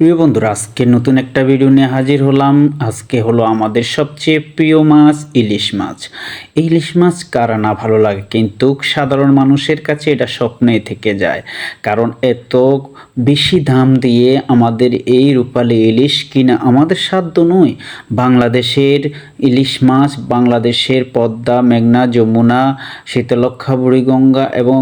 প্রিয় বন্ধুরা, আজকে নতুন একটা ভিডিও নিয়ে হাজির হলাম। আজকে হলো আমাদের সবচেয়ে প্রিয় মাছ, ইলিশ মাছ। ইলিশ মাছ কারা না ভালো লাগে কিন্তু সাধারণ মানুষের কাছে এটা স্বপ্নেই থেকে যায়। কারণ এত বেশি দাম দিয়ে আমাদের এই রূপালী ইলিশ কিনা আমাদের সাধ্য নয়। বাংলাদেশের ইলিশ মাছ, বাংলাদেশের পদ্মা, মেঘনা, যমুনা শীতলক্ষা বুড়িগঙ্গা এবং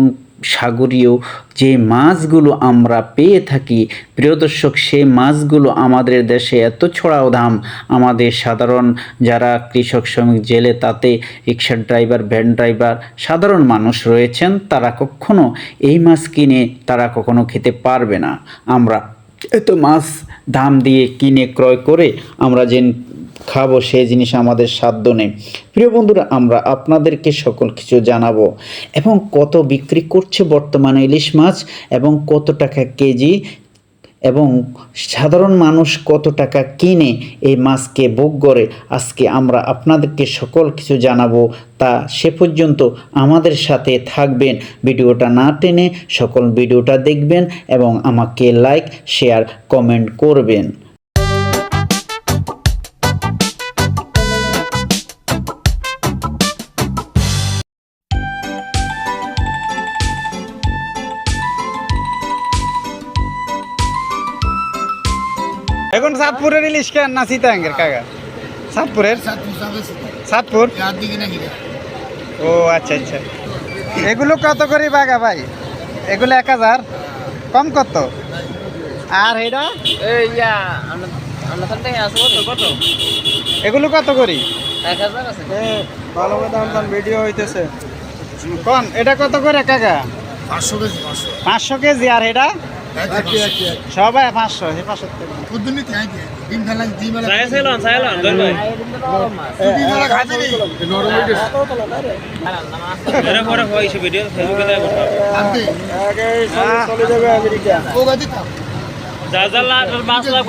সাগরীয় যে মাছগুলো আমরা পেয়ে থাকি, প্রিয় দর্শক সেই মাছগুলো আমাদের দেশে এত ছড়াও দাম, আমাদের সাধারণ যারা কৃষক শ্রমিক জেলে তাতে রিক্সার ড্রাইভার, ভ্যান ড্রাইভার, সাধারণ মানুষ রয়েছেন, তারা কখনো এই মাছ কিনে, তারা কখনো খেতে পারবে না। আমরা এত মাছ দাম দিয়ে কিনে ক্রয় করে, আমরা যে খাব, সেই জিনিস আমাদের সাধ্য নেই। প্রিয় বন্ধুরা, আমরা আপনাদেরকে সকল কিছু জানাব এবং কত বিক্রি করছে বর্তমানে ইলিশ মাছ এবং কত টাকা কেজি এবং সাধারণ মানুষ কত টাকা কিনে এই মাছকে ভোগ করে, আজকে আমরা আপনাদেরকে সকল কিছু জানাব। তা সে পর্যন্ত আমাদের সাথে থাকবেন। ভিডিওটা না টেনে সকল ভিডিওটা দেখবেন এবং আমাকে লাইক, শেয়ার, কমেন্ট করবেন। এখন সাতপুরের ইলিশ কেন না সীতাঙ্গের কাকা? সাতপুরের? সাতপুর? ও আচ্ছা আচ্ছা। এগুলো কত করে বাগা ভাই? এগুলো এক হাজার? কম কত? আর এটা? ইয়া এগুলো কত করি? এক হাজার আছে। ভালো দাম দাম ভিডিও হইতেছে। কোন? এটা কত করে কাকা? পাঁচশো কেজি পাঁচশো কেজি আর এটা? সবাই পাঁচশো পাঁচশো হয়ে হয় সে হ্যাঁ, থাম যা যা লাখ মাছ লাখ